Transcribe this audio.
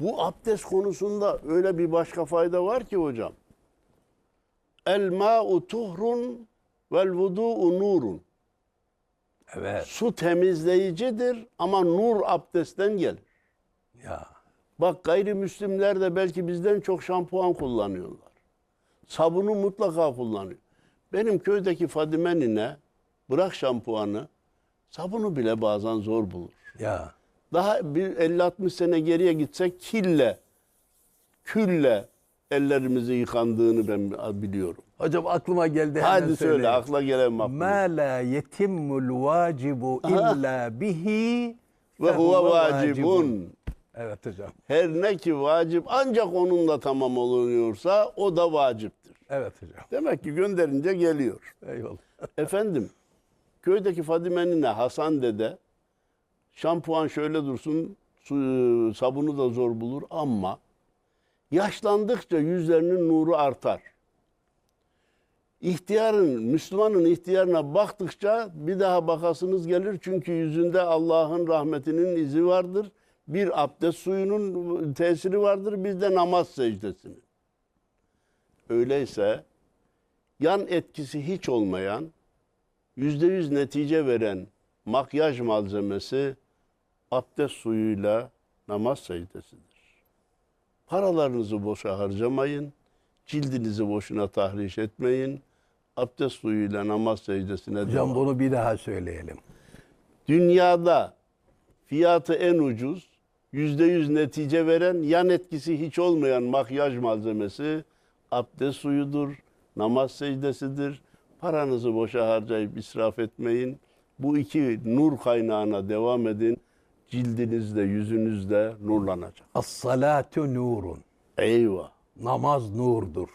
Bu abdest konusunda öyle bir başka fayda var ki hocam. El ma'u tuhrun vel vudu'u nurun. Evet. Su temizleyicidir ama nur abdestten gelir. Ya. Bak gayrimüslimler de belki bizden çok şampuan kullanıyorlar. Sabunu mutlaka kullanıyor. Benim köydeki Fadime nine bırak şampuanı sabunu bile bazen zor bulur. Ya. Daha bir 50-60 sene geriye gitsek kille, külle ellerimizi yıkandığını ben biliyorum. Hocam aklıma geldi hemen Hadi söyle söyleyeyim. akla gelen makbul. Ma la yetimmul vacibu illa bihi Ve huve vacibun. Evet hocam. Her ne ki vacip ancak onunla tamam oluyorsa o da vaciptir. Evet hocam. Demek ki gönderince geliyor. Eyvallah. Efendim, köydeki Fadime'nin Hasan dede şampuan şöyle dursun, su, sabunu da zor bulur ama yaşlandıkça yüzlerinin nuru artar. İhtiyarın, Müslümanın ihtiyarına baktıkça bir daha bakasınız gelir. Çünkü yüzünde Allah'ın rahmetinin izi vardır. Bir abdest suyunun tesiri vardır. Bir de namaz secdesinin. Öyleyse yan etkisi hiç olmayan, yüzde yüz netice veren makyaj malzemesi abdest suyuyla namaz secdesidir. Paralarınızı boşa harcamayın, cildinizi boşuna tahriş etmeyin. Abdest suyuyla namaz secdesine Hocam devam. bunu bir daha söyleyelim. Dünyada fiyatı en ucuz, yüzde yüz netice veren, yan etkisi hiç olmayan makyaj malzemesi abdest suyudur, namaz secdesidir. Paranızı boşa harcayıp israf etmeyin. Bu iki nur kaynağına devam edin. Cildinizde, yüzünüzde nurlanacak. As-salatu nurun. Eyvah. Namaz nurdur.